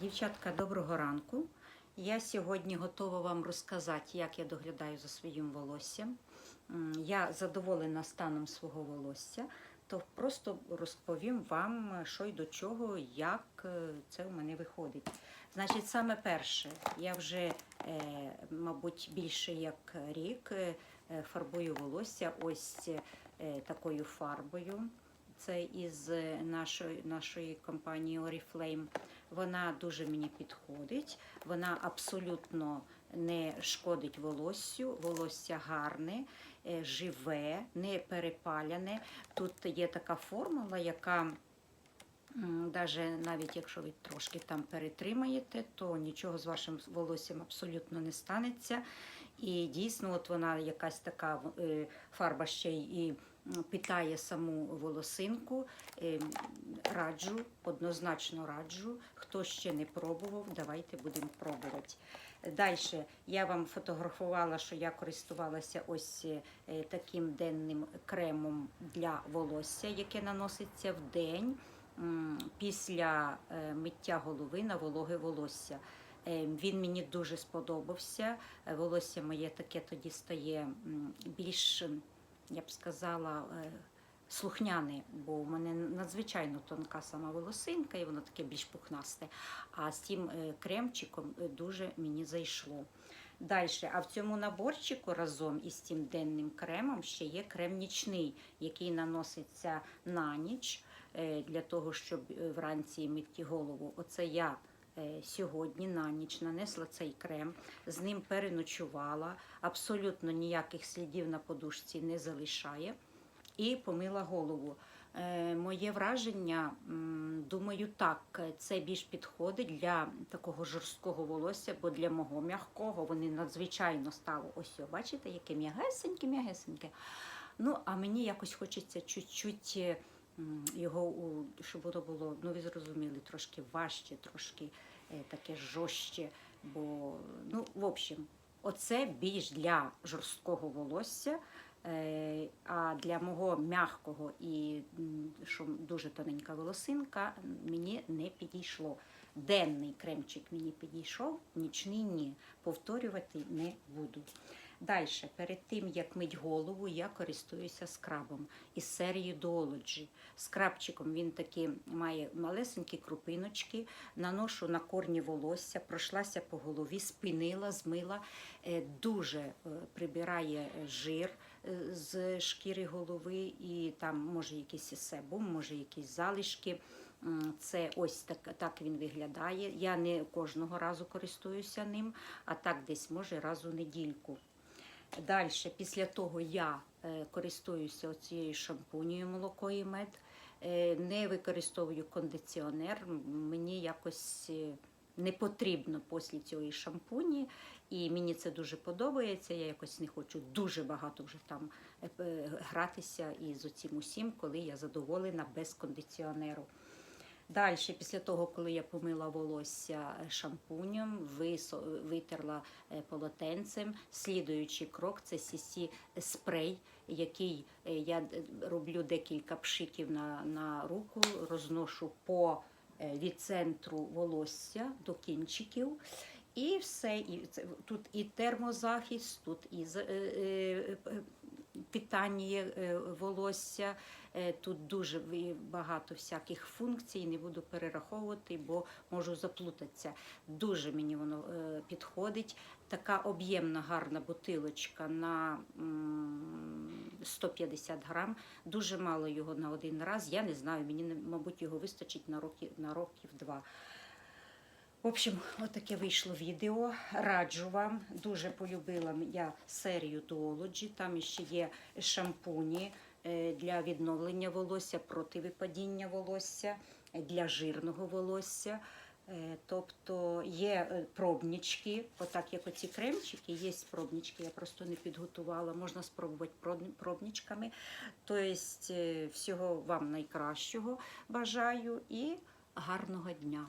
Дівчатка, доброго ранку. Я сьогодні готова вам розказати, як я доглядаю за своїм волоссям. Я задоволена станом свого волосся, то просто розповім вам, що й до чого, як е, це у мене виходить. Значить, саме перше, я вже, е, мабуть, більше як рік е, фарбую волосся ось такою фарбою. Це із е, нашої, нашої компанії Oriflame. Вона дуже мені підходить. Вона абсолютно не шкодить волоссю. Волосся гарне, е, живе, не перепаляне. Тут є така формула, яка Даже навіть якщо ви трошки там перетримаєте, то нічого з вашим волоссям абсолютно не станеться. І дійсно, от вона якась така е, фарба ще й питає саму волосинку. Е, Раджу, однозначно раджу. Хто ще не пробував, давайте будемо пробувати. Далі я вам фотографувала, що я користувалася ось е, таким денним кремом для волосся, яке наноситься в день після е, миття голови на вологе волосся. Він мені дуже сподобався. Волосся моє таке тоді стає більш, я б сказала, е, слухняне, бо в мене надзвичайно тонка сама волосинка, і воно таке більш пухнасте. А з тим е, кремчиком е, дуже мені зайшло. Далі, а в цьому наборчику разом із тим денним кремом ще є крем нічний, який наноситься на ніч для того, щоб вранці мити голову. Оце я сьогодні на ніч нанесла цей крем, з ним переночувала, абсолютно ніяких слідів на подушці не залишає і помила голову. Е, Моє враження, думаю, так, це більш підходить для такого жорсткого волосся, бо для мого м'якого вони надзвичайно стало. Ось, бачите, яке м'ягесеньке, м'ягесеньке. Ну, а мені якось хочеться чуть-чуть е, його, щоб воно було, ну ви зрозуміли, трошки важче, трошки е, таке жорстче. Бо, ну, в общем, оце більш для жорсткого волосся. Е, А для мого м'якого і що дуже тоненька волосинка мені не підійшло. Денний кремчик мені підійшов, нічний ні. Повторювати не буду. Далі, перед тим як мить голову, я користуюся скрабом із серії Duology. Скрабчиком він такий має малесенькі крупиночки, наношу на корні волосся, пройшлася по голові, спинила, змила, Е, дуже е, прибирає е, жир з шкіри голови, і там може якийсь себум, може якісь залишки. Це ось так, так він виглядає. Я не кожного разу користуюся ним, а так десь може раз у недільку. Далі, після того я е, користуюся цією шампунією молоко і мед. Е, не використовую кондиціонер. Мені якось е, не потрібно після цієї шампуні, і мені це дуже подобається. Я якось не хочу дуже багато вже там гратися із оцим усім, коли я задоволена без кондиціонеру. Далі, після того, коли я помила волосся шампунем, висо- витерла е, полотенцем, слідуючий крок це CC спрей, який е, я роблю декілька пшиків на, на руку, розношу по е, від центру волосся до кінчиків. І все, і це, тут і термозахист, тут і е, е, е, питання е, волосся. Е, Тут дуже багато всяких функцій, не буду перераховувати, бо можу заплутатися. Дуже мені воно е, підходить. Така об'ємна гарна бутилочка на м, 150 грам. Дуже мало його на один раз. Я не знаю, мені мабуть його вистачить на років на років два. В общем, отаке вийшло відео. Раджу вам. Дуже полюбила я серію Duology. Там ще є шампуні е, для відновлення волосся, проти випадіння волосся, е, для жирного волосся. Е, Тобто є пробнички, отак як оці кремчики, є пробнички, я просто не підготувала. Можна спробувати проб- пробничками. Тобто, всього вам найкращого бажаю і гарного дня.